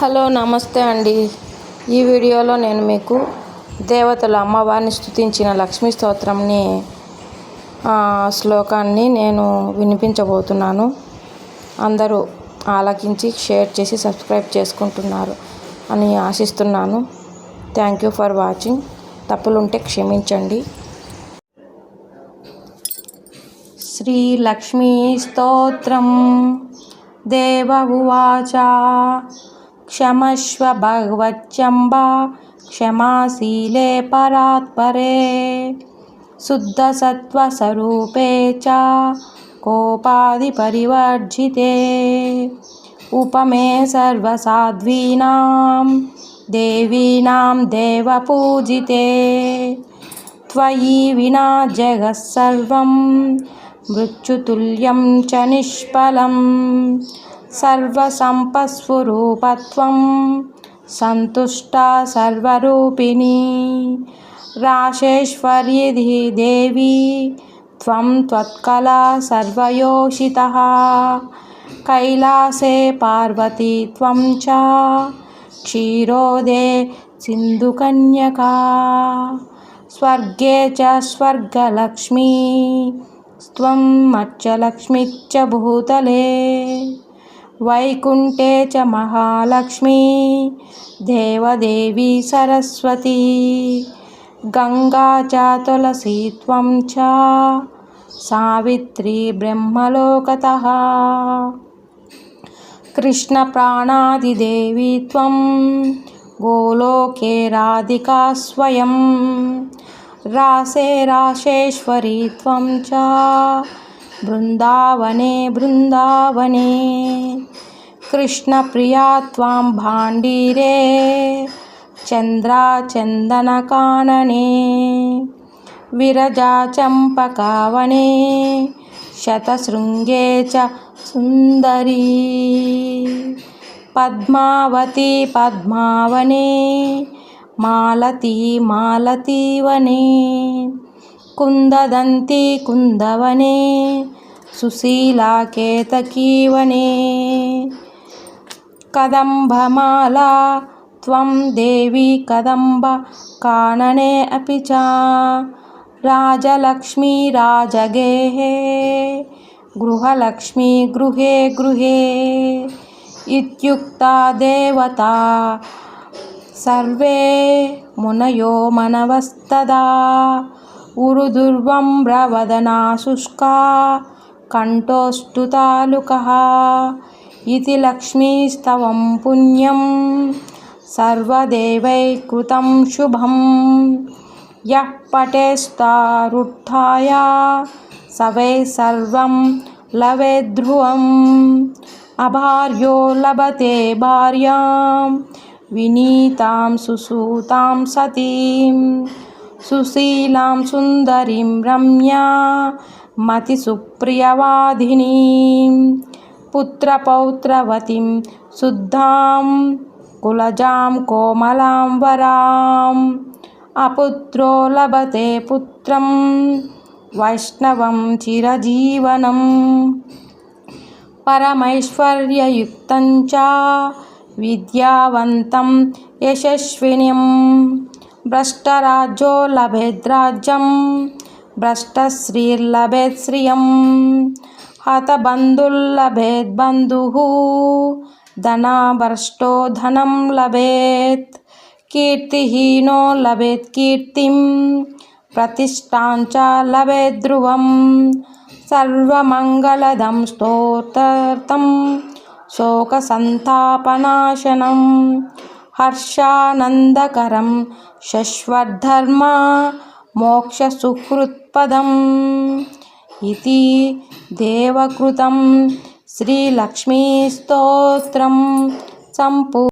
Hello నమస్తే అండి. ఈ వీడియోలో నేను మీకు దేవతల అమ్మవారిని స్థుతించిన లక్ష్మీ స్తోత్రంని శ్లోకాన్ని నేను వినిపించబోతున్నాను. అందరూ ఆలకించి షేర్ చేసి సబ్స్క్రైబ్ చేసుకుంటున్నారు అని ఆశిస్తున్నాను. Thank you for watching. తప్పులుంటే క్షమించండి. శ్రీ లక్ష్మీ స్తోత్రం. దేవ ఉవాచ क्षमस्व भगवच्चम्बा क्षमाशीले परात्परे शुद्धसत्त्वस्वरूपे च कोपादिपरिवर्जिते उपमे सर्वसाध्वीनां देवीनां देवपूजिते त्वयि विना जगः सर्वं मृत्युतुल्यं च निष्फलम् సర్వసంపస్వరూపత్వం సంతుష్టా సర్వరూపిణి రాశేశ్వర్యది దేవి త్వం త్వత్కలా సర్వయోషిత కైలాసే పార్వతీ త్వం చ క్షీరోదే సింధుకన్యకా స్వర్గే చ స్వర్గలక్ష్మీ స్త్వం మత్స్యలక్ష్మిచ్చ భూతలే వైకుంఠే చ మహాలక్ష్మీ దేవదేవి సరస్వతి గంగా చ తులసీ త్వం చ సావిత్రి బ్రహ్మలోకత. కృష్ణప్రాణాదిదేవి త్వం గోలోకే రాధికా స్వయం రాసే రాశేశ్వరీ త్వం చ బృందావనే బృందావనే. కృష్ణప్రియా త్వాం భాండీరే చంద్రాచందనకాననే విరజాచంపకావనే శతశృంగే చ సుందరీ. పద్మావతి పద్మావనే. మాలతీ మాలతీవనే. ಕುಂದದಂತಿ ಕುಂದವನೇ ಸುಶೀಲಾ ಕೇತಕೀವನೇ ಕದಂಬಮಾಲಾ త్వం దేవి కదంబ కాణనే అపి చ రాజలక్ష్మీ రాజగేహ గృహలక్ష్మీ గృహే గృహే. ఇత్యుక్త దేవత సర్వే మునయో మనవస్తదా उरुदुर्वम्रवदना शुष्का कण्ठोष्टुतालुकः इति लक्ष्मीस्तवं पुण्यं सर्वदेवैकृतं शुभं यः पटेस्तारुत्थाय स वै सर्वं लवेद्ध्रुवम् अभार्यो लभते भार्यां विनीतां सुसूतां सतीं సుశీలాం సుందరీం రమ్యా మతిసుప్రియవాధినీం పుత్రపౌత్రవతిం శుద్ధాం కులజాం కోమలాం వరాం అపుత్రో లభతే పుత్రం వైష్ణవం చిరజీవనం పరమైశ్వర్యయుక్తం చ విద్యావంతం యశస్వినిం భ్రష్టరాజ్యో లభేద్రాజ్యం భ్రష్టశ్రీర్లభేత్ శ్రియం హతబంధుల్లభేద్బంధు ధనాభ్రష్టో ధనం లభేత్ కీర్తిహీనో లభేత్ కీర్తిం ప్రతిష్టాంచ లభేద్ ధ్రువం సర్వమంగళదం స్తోత్రార్థం శోకసంతాపనాశనం హర్షానందకరం శశ్వద్ధర్మ మోక్షసుహృత్పదం ఇది దేవకృతం శ్రీలక్ష్మీస్తోత్రం సంపూ